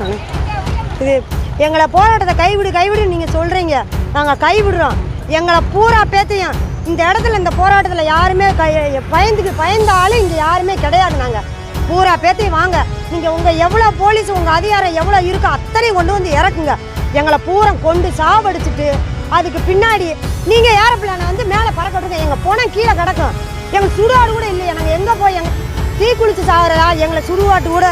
பேசுகிறேன் இது எங்களை போராட்டத்தை கைவிடு கைவிடுன்னு நீங்கள் சொல்கிறீங்க நாங்கள் கைவிடுறோம். எங்களை பூரா பேத்தையும் இந்த இடத்துல இந்த போராட்டத்தில் யாருமே கை பயந்துக்கு பயந்த இங்கே யாருமே கிடையாது நாங்கள் பூரா பேத்தையும் வாங்க. நீங்கள் உங்கள் எவ்வளோ போலீஸ் உங்கள் அதிகாரம் எவ்வளோ இருக்கோ அத்தனையும் கொண்டு வந்து இறக்குங்க. எங்களை பூரா கொண்டு சாவடிச்சிட்டு அதுக்கு பின்னாடி நீங்கள் ஏரோப்ளானை வந்து மேலே பறக்க விடுங்க எங்கள் போனால் கீழே கிடக்கும். எங்களுக்கு சுடுகாடு கூட இல்லையா. நாங்கள் எங்கே போய் எங்க தீ குளிச்சு சாகுறதா எங்களை சுடுகாட்டு கூட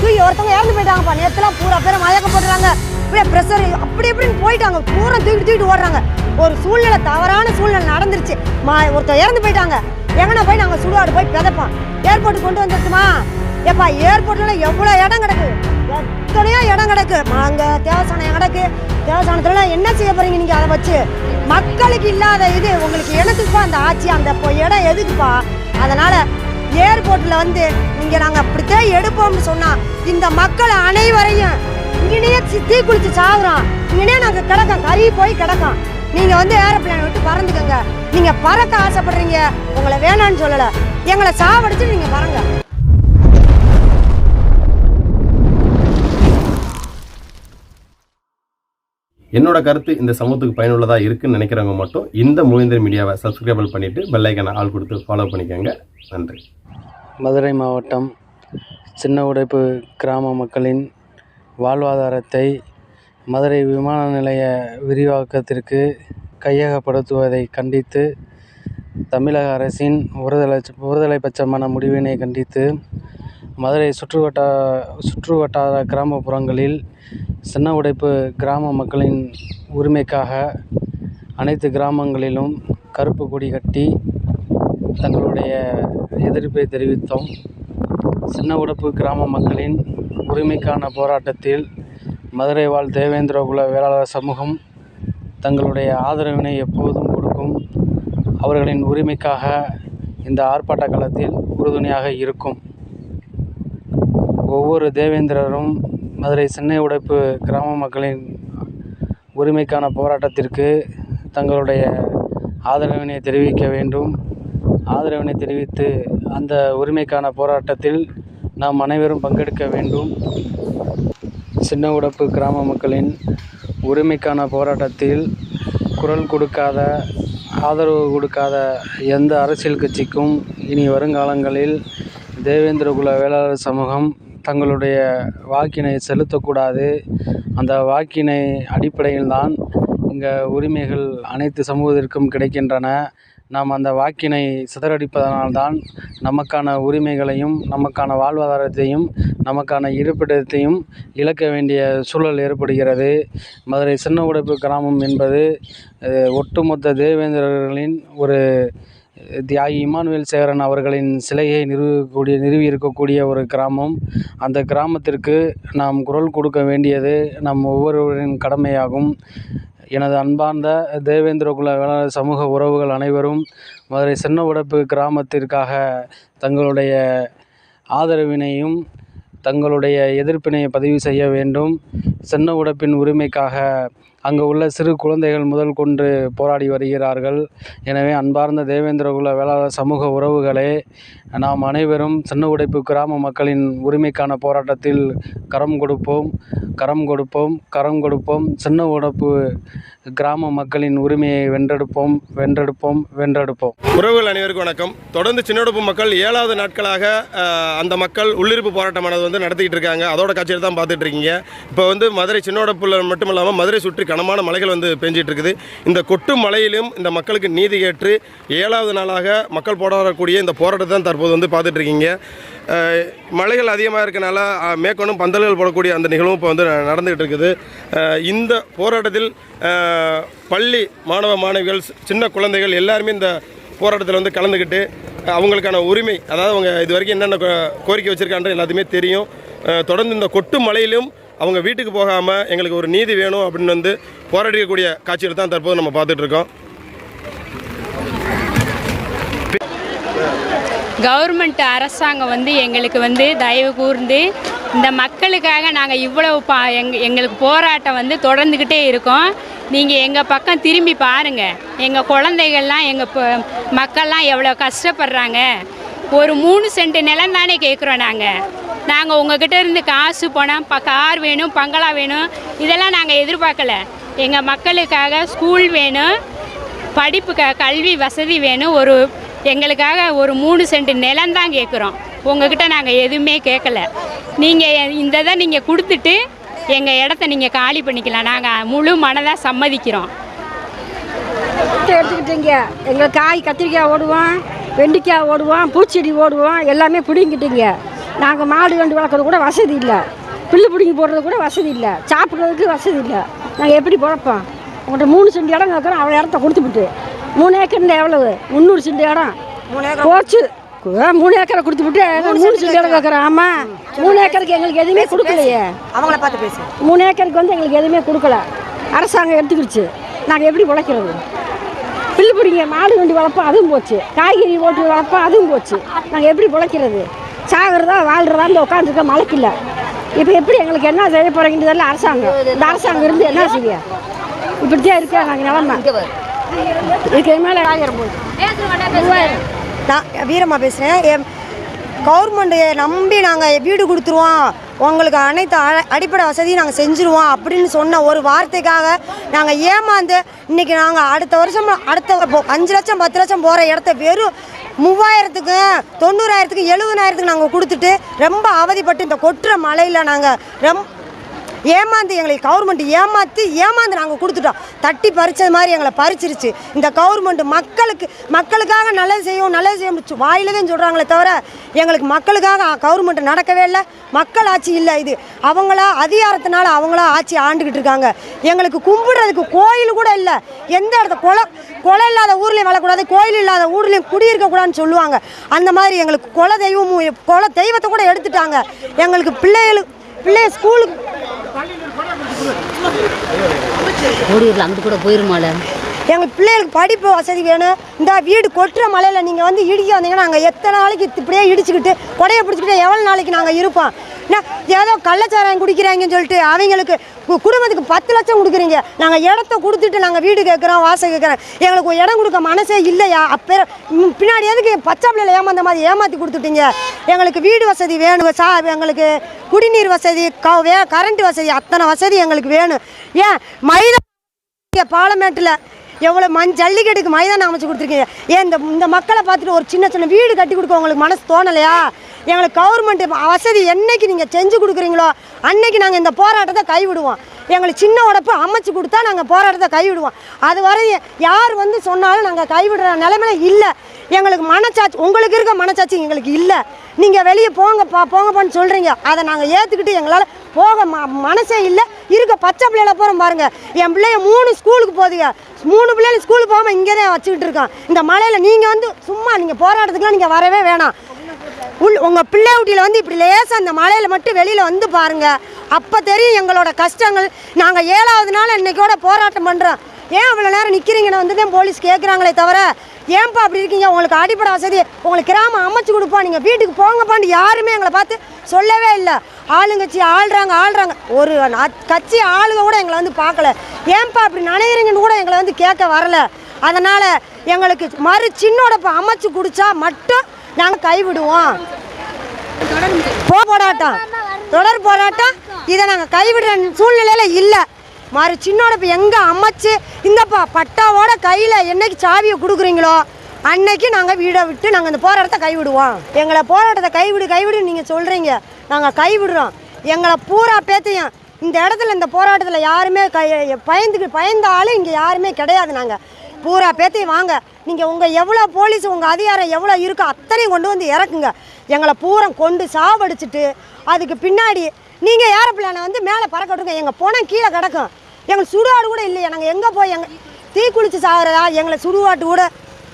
தூக்கி ஒருத்தவங்க இறந்து போயிட்டாங்கப்பா. நேரத்தில் பூரா பேர் மயக்கம் போட்டுறாங்க இப்படியே ப்ரெஷர் அப்படி இப்படின்னு போயிட்டாங்க. பூரா தூக்கிட்டு தூக்கிட்டு ஓடுறாங்க. ஒரு சூழ்நிலை தவறான சூழ்நிலை நடந்துருச்சு. மா ஒருத்தர் இறந்து போயிட்டாங்க. எங்கன்னா போய் நாங்கள் சுடுகாடு போய் பிதப்போம். ஏர்போர்ட்டு கொண்டு வந்துருச்சுமா? ஏப்பா ஏர்போர்ட்ல எவ்வளோ இடம் கிடக்கு? எத்தனையோ இடம் கிடக்கு. அங்கே தேவசானம் கிடக்கு. தேவசானத்துல என்ன செய்ய போறீங்க நீங்கள் அதை வச்சு? மக்களுக்கு இல்லாத இது. உங்களுக்கு எனக்குப்பா அந்த ஆட்சி? அந்த இடம் எதுக்குப்பா? அதனால் ஏர்போர்ட்டில் வந்து இங்கே நாங்கள் அப்படித்தான் எடுப்போம்னு சொன்னா இந்த மக்கள் அனைவரையும் இங்கேயே சித்தி குளிச்சு சாகுறோம் இங்கேயே நாங்கள் கிடக்கோம் கறி போய் கிடக்கோம். நீங்கள் வந்து ஏரோப்ளேன் விட்டு பறந்துக்கோங்க. நீங்கள் பறக்க ஆசைப்படுறீங்க. உங்களை வேணான்னு சொல்லலை. எங்களை சாவடிச்சு நீங்கள் பறங்க. என்னோட கருத்து இந்த சமூகத்துக்கு பயனுள்ளதாக இருக்குன்னு நினைக்கிறவங்க மட்டும் இந்த மூவேந்தர் மீடியாவை சப்ஸ்கிரைபிள் பண்ணிவிட்டு பெல்லைக்கனை ஆள் கொடுத்து ஃபாலோ பண்ணிக்கோங்க. நன்றி. மதுரை மாவட்டம் சின்ன உடைப்பு கிராம மக்களின் வாழ்வாதாரத்தை மதுரை விமான நிலைய விரிவாக்கத்திற்கு கையகப்படுத்துவதை கண்டித்து தமிழக அரசின் ஒருதலை ஒருதலை பட்சமான முடிவினை கண்டித்து மதுரை சுற்றுவட்டா சுற்றுவட்டார கிராமப்புறங்களில் சின்ன உடைப்பு கிராம மக்களின் உரிமைக்காக அனைத்து கிராமங்களிலும் கருப்பு கொடி கட்டி தங்களுடைய எதிர்ப்பை தெரிவித்தோம். சின்ன உடப்பு கிராம மக்களின் உரிமைக்கான போராட்டத்தில் மதுரை வாழ் தேவேந்திரகுல வேளாளர் சமூகம் தங்களுடைய ஆதரவினை எப்போதும் கொடுக்கும். அவர்களின் உரிமைக்காக இந்த ஆர்ப்பாட்ட காலத்தில் உறுதுணையாக இருக்கும். ஒவ்வொரு தேவேந்திரரும் மதுரை சின்ன உடைப்பு கிராம மக்களின் உரிமைக்கான போராட்டத்திற்கு தங்களுடைய ஆதரவினை தெரிவிக்க வேண்டும். ஆதரவினை தெரிவித்து அந்த உரிமைக்கான போராட்டத்தில் நாம் அனைவரும் பங்கெடுக்க வேண்டும். சின்ன உடப்பு கிராம மக்களின் உரிமைக்கான போராட்டத்தில் குரல் கொடுக்காத ஆதரவு கொடுக்காத எந்த அரசியல் கட்சிக்கும் இனி வருங்காலங்களில் தேவேந்திரகுல வேளாளர் சமூகம் தங்களுடைய வாக்கினை செலுத்தக்கூடாது. அந்த வாக்கினை அடிப்படையில்தான் இங்கே உரிமைகள் அனைத்து சமூகத்திற்கும் கிடைக்கின்றன. நாம் அந்த வாக்கினை சிதறடிப்பதனால்தான் நமக்கான உரிமைகளையும் நமக்கான வாழ்வாதாரத்தையும் நமக்கான இருப்பிடத்தையும் இழக்க வேண்டிய சூழல் ஏற்படுகிறது. மதுரை சின்ன உடைப்பு கிராமம் என்பது ஒட்டுமொத்த தேவேந்திரர்களின் ஒரு தியாகி இமானுவேல் சேகரன் அவர்களின் சிலையை நிறுவக்கூடிய நிறுவி இருக்கக்கூடிய ஒரு கிராமம். அந்த கிராமத்திற்கு நாம் குரல் கொடுக்க வேண்டியது நம் ஒவ்வொருவரின் கடமையாகும். எனது அன்பார்ந்த தேவேந்திரகுல வேளாளர் சமூக உறவுகள் அனைவரும் மதுரை சின்ன உடப்பு கிராமத்திற்காக தங்களுடைய ஆதரவினையும் தங்களுடைய எதிர்ப்பினை பதிவு செய்ய வேண்டும். சின்ன உடப்பின் உரிமைக்காக அங்கு உள்ள சிறு குழந்தைகள் முதல் கொண்டு போராடி வருகிறார்கள். எனவே அன்பார்ந்த தேவேந்திர குல வேளாளர் சமூக உறவுகளே நாம் அனைவரும் சின்ன உடைப்பு கிராம மக்களின் உரிமைக்கான போராட்டத்தில் கரம் கொடுப்போம் கரம் கொடுப்போம் கரம் கொடுப்போம். சின்ன உடைப்பு கிராம மக்களின் உரிமையை வென்றெடுப்போம் வென்றெடுப்போம் வென்றெடுப்போம். உறவுகள் அனைவருக்கும் வணக்கம். தொடர்ந்து சின்னடுப்பு மக்கள் ஏழாவது நாட்களாக அந்த மக்கள் உள்ளிருப்பு போராட்டமானது வந்து நடத்திக்கிட்டு இருக்காங்க. அதோட காட்சியில் தான் பார்த்துட்டு இருக்கீங்க. இப்போ வந்து மதுரை சின்னோடப்புல மட்டும் இல்லாமல் மதுரை சுற்றி கனமான மலைகள் வந்து பெஞ்சிட்டு இருக்குது இந்த கொட்டு மலையிலும் இந்த மக்களுக்கு நீதி கேட்டு ஏழாவது நாளாக மக்கள் போராடக்கூடிய இந்த போராட்டத்தை தான் தற்போது வந்து பார்த்துட்டு இருக்கீங்க மழைகள் அதிகமாக இருக்கனால மேற்கொண்டும் பந்தல்கள் போடக்கூடிய அந்த நிகழ்வும் இப்போ வந்து நடந்துகிட்டு இருக்குது இந்த போராட்டத்தில் பள்ளி மாணவ மாணவிகள் சின்ன குழந்தைகள் எல்லாருமே இந்த போராட்டத்தில் வந்து கலந்துக்கிட்டு அவங்களுக்கான உரிமை அதாவது அவங்க இது வரைக்கும் என்னென்ன கோ- கோரிக்கை வச்சுருக்கான்ற எல்லாத்தையுமே தெரியும். தொடர்ந்து இந்த கொட்டு மலையிலும் அவங்க வீட்டுக்கு போகாமல் எங்களுக்கு ஒரு நீதி வேணும் அப்படின்னு வந்து போராடிக்கக்கூடிய காட்சிகள் தான் தற்போது நம்ம பார்த்துட்ருக்கோம் கவர்மெண்ட் அரசாங்கம் வந்து எங்களுக்கு வந்து தயவு கூர்ந்து இந்த மக்களுக்காக நாங்கள் இவ்வளவு பா எங் எங்களுக்கு போராட்டம் வந்து தொடர்ந்துக்கிட்டே இருக்கோம். நீங்கள் எங்கள் பக்கம் திரும்பி பாருங்கள் எங்கள் குழந்தைகள்லாம் எங்கள் மக்கள்லாம் எவ்வளோ கஷ்டப்படுறாங்க. ஒரு மூணு சென்ட் நிலம் தானே கேட்குறோம் நாங்கள் நாங்கள் உங்ககிட்ட இருந்து காசு பணம் ப கார் வேணும் பங்களா வேணும் இதெல்லாம் நாங்கள் எதிர்பார்க்கல. எங்கள் மக்களுக்காக ஸ்கூல் வேணும் படிப்புக்காக கல்வி வசதி வேணும் ஒரு எங்களுக்காக ஒரு மூணு சென்ட் நிலம் தான் கேட்குறோம் உங்ககிட்ட நாங்கள் எதுவுமே கேட்கல நீங்கள் இந்த இதை நீங்கள் கொடுத்துட்டு எங்கள் இடத்த நீங்கள் காலி பண்ணிக்கலாம். நாங்கள் முழு மனதாக சம்மதிக்கிறோம். எடுத்துக்கிட்டீங்க? எங்களுக்கு காய் கத்திரிக்காய் ஓடுவோம் வெண்டிக்காய் ஓடுவோம் பூச்செடி ஓடுவோம் எல்லாமே பிடிங்கிட்டீங்க. நாங்கள் மாடு வண்டி வளர்க்குறது கூட வசதி இல்லை. புல்லு பிடிங்கி போடுறது கூட வசதி இல்லை. சாப்பிட்றதுக்கு வசதி இல்லை. நாங்கள் எப்படி பிழைப்போம் உங்கள்கிட்ட மூணு சென்ட் இடம் கேட்குறோம் அவ்வளோ இடத்த கொடுத்துவிட்டு. மூணு ஏக்கர்ல எவ்வளவு? முந்நூறு சென்ட் இடம். போச்சு. மூணு ஏக்கரை கொடுத்துவிட்டு மூணு சென்ட் இடம் கேட்குறோம் ஆமாம் மூணு ஏக்கருக்கு எங்களுக்கு எதுவுமே கொடுக்கலையே. அவங்கள பார்த்து பேசு. மூணு ஏக்கருக்கு வந்து எங்களுக்கு எதுவுமே கொடுக்கல. அரசாங்கம் எடுத்துக்கிடுச்சு. நாங்கள் எப்படி பிழைக்கிறது? பில்லு பிடிங்க மாடு வண்டி வளர்ப்போம் அதுவும் போச்சு. காய்கறி ஓட்டு வளர்ப்போம் அதுவும் போச்சு. நாங்கள் எப்படி பிழைக்கிறது? சாகிறதா வாழ்கிறதா இந்த உட்காந்துருக்க மழைக்கு இல்லை. இப்போ எப்படி எங்களுக்கு என்ன செய்ய போகிறீங்கன்னு தெரியல அரசாங்கம். இந்த அரசாங்கம் இருந்து என்ன செய்ய? இப்படித்தான் இருக்கா நாங்கள் நிலமை. இதுக்கு மேலே ஆயிரம் நான் வீரம்மா பேசுகிறேன் கவர்மெண்ட்டு நம்பி நாங்கள் வீடு கொடுத்துருவோம். உங்களுக்கு அனைத்து அடிப்படை வசதியும் நாங்கள் செஞ்சுருவோம் அப்படின்னு சொன்ன ஒரு வார்த்தைக்காக நாங்கள் ஏமாந்து இன்னைக்கு நாங்கள் அடுத்த வருஷம் அடுத்த அஞ்சு லட்சம் பத்து லட்சம் போகிற இடத்த வெறும் மூவாயிரத்துக்கு தொண்ணூறாயிரத்துக்கு எழுபதாயிரத்துக்கு நாங்கள் கொடுத்துட்டு ரொம்ப அவதிப்பட்டு இந்த கொட்டுற மழையில் நாங்கள் ரொம்ப ஏமாந்து எங்களை கவர்மெண்ட் ஏமாற்றி ஏமாந்து நாங்கள் கொடுத்துட்டோம். தட்டி பறிச்சது மாதிரி எங்களை பறிச்சிருச்சு. இந்த கவர்மெண்ட் மக்களுக்கு மக்களுக்காக நல்லது செய்யும் நல்லது செய்ய வாயில தான் சொல்கிறாங்களே தவிர எங்களுக்கு மக்களுக்காக கவர்மெண்ட் நடக்கவே இல்லை. மக்கள் ஆட்சி இல்லை இது. அவங்களா அதிகாரத்தினால அவங்களா ஆட்சி ஆண்டுக்கிட்டு இருக்காங்க. எங்களுக்கு கும்பிடுறதுக்கு கோயில் கூட இல்லை. எந்த இடத்த கொலை கொலை இல்லாத ஊர்லேயும் வளரக்கூடாது கோயில் இல்லாத ஊர்லேயும் குடியிருக்கக்கூடாதுன்னு சொல்லுவாங்க. அந்த மாதிரி எங்களுக்கு குல தெய்வமும் குல தெய்வத்தை கூட எடுத்துட்டாங்க. எங்களுக்கு பிள்ளைகளுக்கு பிள்ளைய ஸ்கூலுக்கு ஓடிடலாம் அங்கிட்டு கூட போயிருமால? எங்கள் பிள்ளைகளுக்கு படிப்பு வசதி வேணும். இந்த வீடு கொட்டுற மலையில் நீங்கள் வந்து இடிக்க வந்தீங்கன்னா நாங்கள் எத்தனை நாளைக்கு இப்படியே இடிச்சுக்கிட்டு கொடையை பிடிச்சிக்கிட்டு எவ்வளோ நாளைக்கு நாங்கள் இருப்போம்? என்ன ஏதோ கள்ளச்சாராயம் குடிக்கிறாங்கன்னு சொல்லிட்டு அவங்களுக்கு கு- குடும்பத்துக்கு பத்து லட்சம் கொடுக்குறீங்க. நாங்கள் இடத்த கொடுத்துட்டு நாங்கள் வீடு கேட்குறோம் வாசல் கேட்குறோம். எங்களுக்கு இடம் கொடுக்க மனசே இல்லையா? அப்போ பின்னாடி எதுக்கு பச்சை பிள்ளைல ஏமாந்த மாதிரி ஏமாற்றி கொடுத்துட்டீங்க? எங்களுக்கு வீடு வசதி வேணும் சா எங்களுக்கு குடிநீர் வசதி க வே கரண்ட் வசதி அத்தனை வசதி எங்களுக்கு வேணும். ஏன் மைதா பாலமேட்டில் எவ்வளோ மண் ஜல்லிக்கட்டுக்கு மைதானம் அமைச்சு கொடுத்துருக்கீங்க. ஏன் இந்த இந்த மக்களை பார்த்துட்டு ஒரு சின்ன சின்ன வீடு கட்டி கொடுக்க உங்களுக்கு மனசு தோணலையா? எங்களுக்கு கவர்மெண்ட் வசதி என்னைக்கு நீங்கள் செஞ்சு கொடுக்குறீங்களோ அன்னைக்கு நாங்கள் இந்த போராட்டத்தை கைவிடுவோம். எங்களுக்கு சின்ன உடப்பு அமைச்சு கொடுத்தா நாங்கள் போராட்டத்தை கைவிடுவோம். அது வரை யார் வந்து சொன்னாலும் நாங்கள் கைவிடுற நிலைமையில இல்லை. எங்களுக்கு மனச்சாட்சி உங்களுக்கு இருக்க மனச்சாட்சி எங்களுக்கு இல்லை. நீங்கள் வெளியே போங்கப்பா போங்கப்பான்னு சொல்கிறீங்க அதை நாங்கள் ஏற்றுக்கிட்டு எங்களால் போக ம மனசே இல்லை. இருக்க பச்சை பிள்ளைகளை போகிறோம் பாருங்கள் என் பிள்ளைய மூணு ஸ்கூலுக்கு போதுங்க மூணு பிள்ளைங்க ஸ்கூலுக்கு போகாமல் இங்கே தான் வச்சுக்கிட்டு இருக்கோம் இந்த மழையில் நீங்கள் வந்து சும்மா நீங்கள் போராட்டத்துக்குலாம் நீங்கள் வரவே வேணாம். உள் உங்கள் பிள்ளை குட்டியில் வந்து இப்படி லேசாக அந்த மலையில் மட்டும் வெளியில் வந்து பாருங்கள் அப்போ தெரியும் எங்களோட கஷ்டங்கள். நாங்கள் ஏழாவது நாள் இன்றைக்கோட போராட்டம் பண்ணுறோம் ஏன் அவ்வளோ நேரம் நிற்கிறீங்கன்னு வந்து தான் போலீஸ் கேட்குறாங்களே தவிர ஏன்பா அப்படி இருக்கீங்க? உங்களுக்கு அடிப்படை வசதி. உங்களுக்கு கிராமம் அமைச்சு கொடுப்போம் நீங்கள் வீட்டுக்கு போங்கப்பான்னு யாருமே எங்களை பார்த்து சொல்லவே இல்லை. ஆளுங்கட்சி ஆள்றாங்க ஆள்றாங்க. ஒரு நா- கட்சி ஆளுங்க கூட எங்களை வந்து பார்க்கல. ஏன்பா அப்படி நினைக்கிறீங்கன்னு கூட எங்களை வந்து கேட்க வரல. அதனால் எங்களுக்கு மறு சின்னோட அமைச்சு குடித்தா மட்டும் நாங்கள் கைவிடுவோம். போ போராட்டம். தொடர் போராட்டம். இதை நாங்கள் கைவிடுற சூழ்நிலையில் இல்லை. மாதிரி சின்னோட இப்போ எங்கே அமைச்சு இந்தப்பா பட்டாவோட கையில் என்னைக்கு சாவியை கொடுக்குறீங்களோ அன்னைக்கு நாங்கள் வீடை விட்டு நாங்கள் இந்த போராட்டத்தை கைவிடுவோம். எங்களை போராட்டத்தை கைவிடு கைவிடு நீங்கள் சொல்கிறீங்க நாங்கள் கைவிடுறோம். எங்களை பூரா பேத்தையும் இந்த இடத்துல இந்த போராட்டத்தில் யாருமே கை பயந்துக்கு பயந்த ஆளும் இங்கே யாருமே கிடையாது நாங்கள் பூரா பேத்தையும் வாங்க. நீங்கள் உங்கள் எவ்வளோ போலீஸ் உங்கள் அதிகாரம் எவ்வளோ இருக்கோ அத்தனையும் கொண்டு வந்து இறக்குங்க. எங்களை பூரம் கொண்டு சாவடிச்சிட்டு அதுக்கு பின்னாடி நீங்கள் ஏரோப்ளானை வந்து மேலே பறக்க விட்டுருங்க. எங்கள் போனால் கீழே கிடக்கும். எங்களுக்கு சுடுகாடு கூட இல்லையா. நாங்கள் எங்கே போய் எங்கள் தீ குளிச்சு சாகிறதா? எங்களை சுடுகாட்டு கூட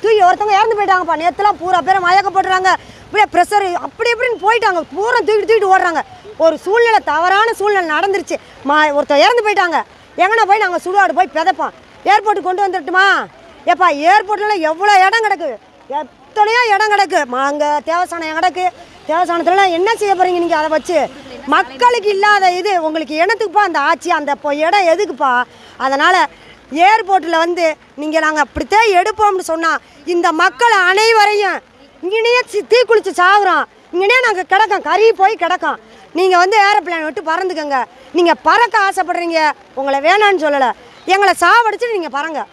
தூக்கி ஒருத்தவங்க இறந்து போயிட்டாங்கப்பா. நேற்றுலாம் பூரா பேரை மயக்கப்படுறாங்க. இப்படியே ப்ரெஷர் அப்படி இப்படின்னு போயிட்டாங்க. பூரா தூக்கிட்டு தூக்கிட்டு ஓடுறாங்க. ஒரு சூழ்நிலை தவறான சூழ்நிலை நடந்துருச்சு. மா ஒருத்தர் இறந்து போயிட்டாங்க. எங்கன்னா போய் நாங்கள் சுடுகாடு போய் பிதைப்போம். ஏர்போர்ட்டுக்கு கொண்டு வந்துட்டுமா ஏப்பா ஏர்போர்ட்லாம் எவ்வளோ இடம் கிடக்கு? எத்தனையோ இடம் கிடக்கு. அங்கே தேவசானம் கிடக்கு. தேவசானத்துலலாம் என்ன செய்ய போகிறீங்க நீங்கள் அதை வச்சு? மக்களுக்கு இல்லாத இது உங்களுக்கு இனத்துக்குப்பா அந்த ஆட்சி? அந்த இடம் எதுக்குப்பா? அதனால் ஏர்போர்ட்டில் வந்து நீங்கள் நாங்கள் அப்படித்தான் எடுப்போம்னு சொன்னால் இந்த மக்கள் அனைவரையும் இங்கேயே சி- தீ குளிச்சு சாகுறோம் இங்கனே நாங்கள் கிடக்கோம். கறி போய் கிடக்கோம். நீங்கள் வந்து ஏரோப்ளேன் விட்டு பறந்துக்கங்க. நீங்கள் பறக்க ஆசைப்படுறீங்க. உங்களை வேணான்னு சொல்லலை. எங்களை சாவடிச்சுட்டு நீங்கள் பறங்க.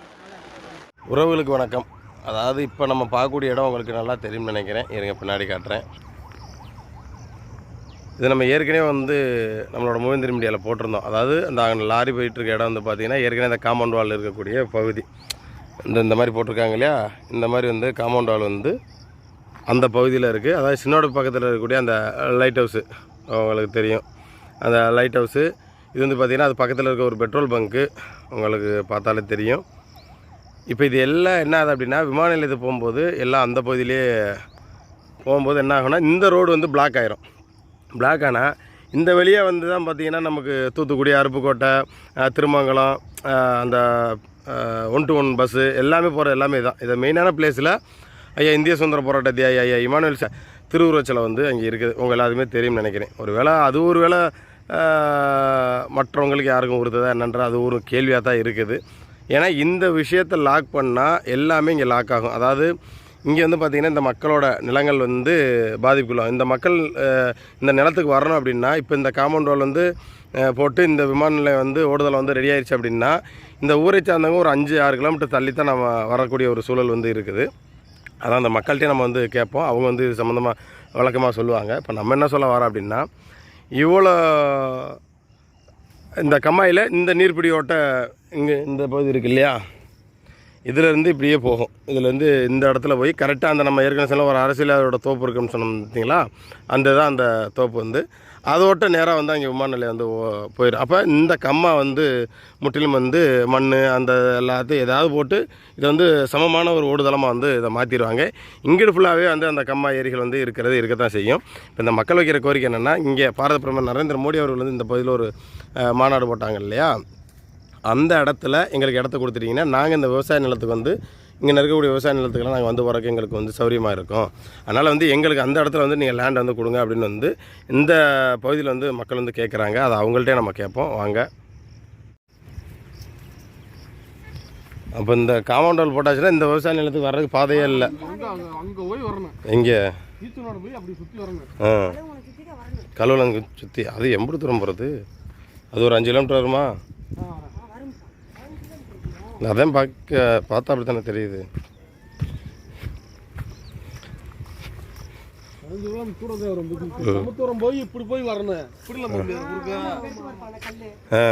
உறவுகளுக்கு வணக்கம். அதாவது இப்போ நம்ம பார்க்கக்கூடிய இடம் உங்களுக்கு நல்லா தெரியும்னு நினைக்கிறேன். இருங்க பின்னாடி காட்டுறேன். இது நம்ம ஏற்கனவே வந்து நம்மளோட மூவேந்திர மீடியாவில் போட்டிருந்தோம். அதாவது அந்த லாரி போயிட்டுருக்க இடம் வந்து பார்த்திங்கன்னா ஏற்கனவே இந்த காம்பவுண்ட் வால் இருக்கக்கூடிய பகுதி. இந்த இந்த மாதிரி போட்டிருக்காங்க இல்லையா? இந்த மாதிரி வந்து காம்பவுண்ட் வால் வந்து அந்த பகுதியில் இருக்குது அதாவது சின்னோட பக்கத்தில் இருக்கக்கூடிய அந்த லைட் ஹவுஸு உங்களுக்கு தெரியும். அந்த லைட் ஹவுஸு இது வந்து பார்த்திங்கன்னா அது பக்கத்தில் இருக்க ஒரு பெட்ரோல் பங்க்கு உங்களுக்கு பார்த்தாலே தெரியும். இப்போ இது எல்லாம் என்ன ஆகுது அப்படின்னா விமான நிலையத்துக்கு போகும்போது எல்லாம் அந்த பகுதியிலே போகும்போது என்ன ஆகும்னா இந்த ரோடு வந்து பிளாக் ஆயிரும். பிளாக் ஆனால் இந்த வழியே வந்து தான் பார்த்திங்கன்னா நமக்கு தூத்துக்குடி அருப்புக்கோட்டை திருமங்கலம் அந்த ஒன் டு ஒன் பஸ்ஸு எல்லாமே போகிற எல்லாமே தான் இதை மெயினான பிளேஸில் ஐயா இந்திய சுதந்திர போராட்ட தியாகி ஐயா இமானுவேல் ச திருவுருவச்சிலை வந்து அங்கே இருக்குது. உங்கள் எல்லாருமே தெரியும்னு நினைக்கிறேன். ஒரு வேளை அது ஒரு வேளை மற்றவங்களுக்கு யாருக்கும் உறுத்ததா என்னன்ற அது ஒரு கேள்வியாக தான் இருக்குது. ஏன்னா இந்த விஷயத்தை லாக் பண்ணால் எல்லாமே இங்கே லாக் ஆகும். அதாவது இங்கே வந்து பார்த்திங்கன்னா இந்த மக்களோட நிலங்கள் வந்து பாதிப்புக்குள்ளாகும். இந்த மக்கள் இந்த நிலத்துக்கு வரணும் அப்படின்னா இப்போ இந்த காம்பவுண்ட் வால் வந்து போட்டு இந்த விமான நிலையம் வந்து ஓடுதலை வந்து ரெடி ஆயிடுச்சு அப்படின்னா இந்த ஊரை சார்ந்தவங்க ஒரு அஞ்சு ஆறு கிலோமீட்டர் தள்ளி தான் நம்ம வரக்கூடிய ஒரு சூழல் வந்து இருக்குது. அதான் அந்த மக்கள்கிட்டே நம்ம வந்து கேட்போம். அவங்க வந்து இது சம்மந்தமாக வழக்கமாக சொல்லுவாங்க. இப்போ நம்ம என்ன சொல்ல வரோம் அப்படின்னா இவ்வளோ இந்த கம்மாயில் இந்த நீர்பிடி ஓட்ட இங்கே இந்த பகுதி இருக்கு இல்லையா? இதிலேருந்து இப்படியே போகும். இதுலேருந்து இந்த இடத்துல போய் கரெக்டாக அந்த நம்ம ஏற்கனவே சொல்ல ஒரு அரசியலோட தோப்பு இருக்குன்னு சொன்னோம் பார்த்தீங்களா? அந்த தான் அந்த தோப்பு வந்து. அதோட்ட நேராக வந்து அங்கே விமான நிலையம் வந்து போயிடும் அப்போ இந்த கம்மா வந்து முற்றிலும் வந்து மண் அந்த எல்லாத்தையும் ஏதாவது போட்டு இதை வந்து சமமான ஒரு ஓடுதளமாக வந்து இதை மாற்றிடுவாங்க இங்கிட்டு ஃபுல்லாகவே வந்து அந்த கம்மா ஏரிகள் வந்து இருக்கிறது இருக்க தான் செய்யும். இப்போ இந்த மக்கள் வைக்கிற கோரிக்கை என்னென்னா இங்கே பாரத பிரதமர் நரேந்திர மோடி அவர்கள் வந்து இந்த பகுதியில் ஒரு மாநாடு போட்டாங்க இல்லையா? அந்த இடத்துல எங்களுக்கு இடத்த கொடுத்துட்டீங்கன்னா நாங்கள் இந்த விவசாய நிலத்துக்கு வந்து இங்கே இருக்கக்கூடிய விவசாய நிலத்துக்கெல்லாம் நாங்கள் வந்து வரக்கு எங்களுக்கு வந்து சௌரியமாக இருக்கும். அதனால் வந்து எங்களுக்கு அந்த இடத்துல வந்து நீங்கள் லேண்ட் வந்து கொடுங்க அப்படின்னு வந்து இந்த பகுதியில் வந்து மக்கள் வந்து கேட்குறாங்க அதை அவங்கள்ட்டே நம்ம கேட்போம். வாங்க. அப்போ இந்த காம்பவுண்ட் வால் போட்டாச்சுன்னா இந்த விவசாய நிலத்துக்கு வர்றதுக்கு பாதையே இல்லை. எங்கே? ஆ. கழுவலங்கு சுற்றி அது எம்பது தூரம் போகிறது அது ஒரு அஞ்சு கிலோமீட்டர் வருமா. அதான் பார்க்க பார்த்தா அப்படி தானே தெரியுது போய் இப்படி போய் வரணும். இப்படி நம்ம குறுக்க ஆ.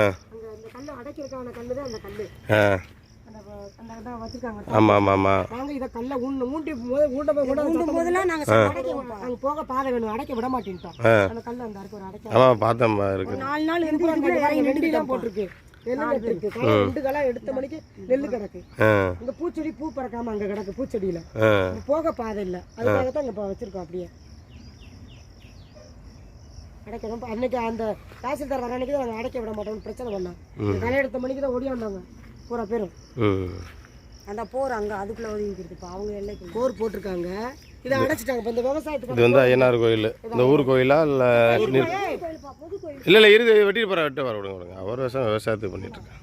அந்த கல்லை அடைக்கிறதுக்கான கல்லு தான் அந்த கல்லு. ஆ. அந்த அந்த இதான் வச்சிருக்காங்க. ஆமாம் ஆமாம் ஆமாம் நாங்க இத கல்ல ஊண்ட போது ஊண்ட போய் கூட ஊண்டும் போதெல்லாம் நாங்கள் அடைக்க நாங்க போக பாதை வேணும். அடைக்க விட மாட்டேன்ட்டோம் அந்த கல்ல அந்த அடைக்க. பார்த்தேன் நாலு நாள் இருந்து நின்றுட்டு தான் போட்டிருக்கு. நெல்லு நட்டு இருக்கு காலை ரெண்டு காலம் எடுத்த மணிக்கு நெல்லு கிடக்கு. இங்க பூச்செடி பூ பறக்காம அங்க கிடக்கு பூச்செடியில. போக பாதை இல்ல. அதுக்காக தான் இங்க வச்சிருக்கோம் அப்படியே. அடைக்கணும். அன்னைக்கு அந்த தாசில்தார் வர அன்னைக்கு தான் அடைக்க விட மாட்டோம்னு பிரச்சனை பண்ணோம். களை எடுத்த மணிக்கு தான் ஓடியாந்தாங்க பூரா பேரும். அந்த போர் அங்கே அதுக்குள்ளே ஒதுங்கிருக்கு இப்போ அவங்க எல்லைக்கு போர் போட்டிருக்காங்க. இதை அடைச்சிட்டாங்க. இப்ப இந்த விவசாயத்துக்கு இது வந்து ஐயனார் கோயில். இந்த ஊர் கோயிலா இல்லை இல்லை இல்லை இருக்கு வெட்டிட்டு போகிற வெட்ட வர விடுங்க விடுங்க. அவர் விவசாயம் விவசாயத்துக்கு பண்ணிட்டு இருக்கேன்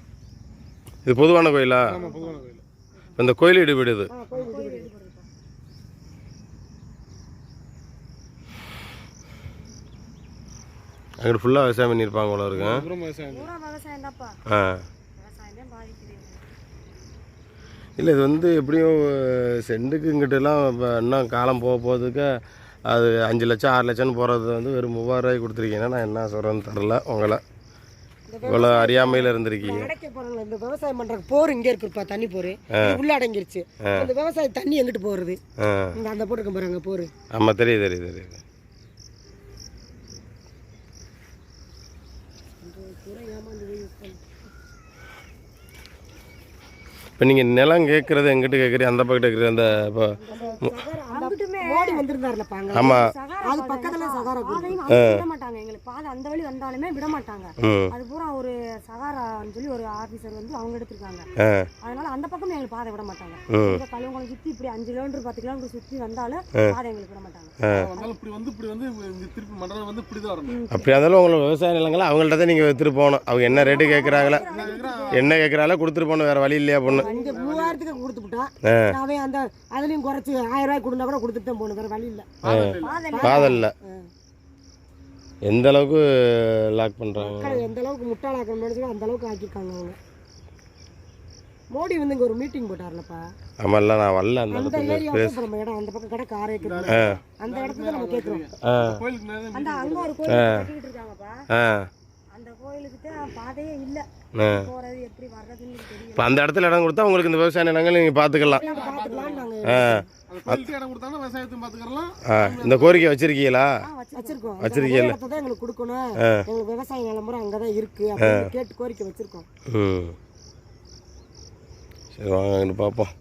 இது பொதுவான கோயிலா? இந்த கோயில் இடு விடுது அங்கிட்டு ஃபுல்லாக விவசாயம் பண்ணியிருப்பாங்க போல இருக்கு. ஆ. இல்லை இது வந்து எப்படியும் சென்ட்டுக்கு இங்கிட்டலாம் இப்போ இன்னும் காலம் போக போகிறதுக்கு அது அஞ்சு லட்சம் ஆறு லட்சம்னு போகிறது வந்து வெறும் மூவாயிரரூவாய்க்கு கொடுத்துருக்கீங்கன்னா நான் என்ன சொல்கிறேன்னு தெரில உங்களை. இவ்வளோ அறியாமையில் இருந்திருக்கீங்க. இந்த விவசாயம் பண்றதுக்கு போர் இங்க இருக்குப்பா தண்ணி போர். உள்ள அடங்கிருச்சு. இந்த விவசாய தண்ணி எங்கிட்டு போறது? ஆ. இந்த அந்த போட்டுக்க போறாங்க போர். ஆமாம் தெரியுது தெரியுது தெரியுது. இப்போ நீங்கள் நிலம் கேட்குறது எங்கிட்ட கேட்குறீங்க அந்த பக்கத்து கேட்குறீங்க அந்த இப்போ மோடி வந்திருந்தாருலப்பா அங்க. ஆமாம் அது பக்கத்துல சகாரா குடி. அதையும் அவங்க விட மாட்டாங்க. எங்களுக்கு பாதை அந்த வழி வந்தாலுமே விட மாட்டாங்க. ம். அது பூரா ஒரு சகாரான்னு சொல்லி ஒரு ஆபீசர் வந்து அவங்க எடுத்திருக்காங்க. ஆ. அதனால அந்த பக்கமும் எங்களுக்கு பாதை விட மாட்டாங்க. ம். இந்த கழுவங்குளம் சுற்றி இப்படி அஞ்சு கிலோமீட்டர் பத்து கிலோமீட்டர் சுற்றி வந்தாலும் பாதை எங்களுக்கு விட மாட்டாங்க. அதனால இப்படி வந்து இப்படி வந்து இங்க திருப்பி மண்டலம் வந்து இப்படி தான் வரணும். அப்படி இருந்தாலும் உங்களோட விவசாய நிலங்களை அவங்கள்ட்ட தான் நீங்கள் எடுத்துகிட்டு போகணும். அவங்க என்ன ரேட்டு கேட்குறாங்களோ என்ன கேட்குறாங்களோ கொடுத்துட்டு போகணும் வேறு வழி இல்லையா பொண்ணு? இங்க மூவாயிரத்தி இடத்துக்கு கொடுத்துட்டான் ஆ. அவன் அந்த அதுலயும் குறைச்சி ஆயிரம் ரூபாய் கொடுத்தா கூட கொடுத்துட்டு தான் போகணும் வேற வழி இல்லை. காதல்ல எந்த அளவுக்கு லாக் பண்ணுறாங்க மக்களை எந்த அளவுக்கு முட்டாளாக்கணும் அந்த அளவுக்கு ஆக்கியிருக்காங்க அவங்க. மோடி வந்து இங்க ஒரு மீட்டிங் போட்டார்லப்பா. ஆமாம்ல நான் வரல அந்த இப்ப நம்ம இடம் அந்த பக்கம் ஆறு ஏக்கர் அந்த இடத்துல நம்ம கேட்குறோம். ஆ. அந்த அங்க ஒரு கோயில் கட்டிக்கிட்டு இருக்காங்கப்பா. அந்த கோயிலுக்கு தான் பாதையே இல்ல. எப்படி வர்றதுன்னு தெரியல. இப்போ அந்த இடத்துல இடம் கொடுத்தா உங்களுக்கு இந்த விவசாய நிலங்கள் நீங்கள் பார்த்துக்கலாம். பார்த்துக்கலாம். ஆ. இந்த கோரிக்கை வச்சிருக்கீங்களா? வச்சிருக்கோம். இடத்த தான் எங்களுக்கு கொடுக்கணும். எங்களுக்கு விவசாய நிலமுறை அங்கதான் இருக்கு. அப்படின்னு கேட்டு கோரிக்கை வச்சிருக்கோம். ம். சரி வாங்க பார்ப்போம்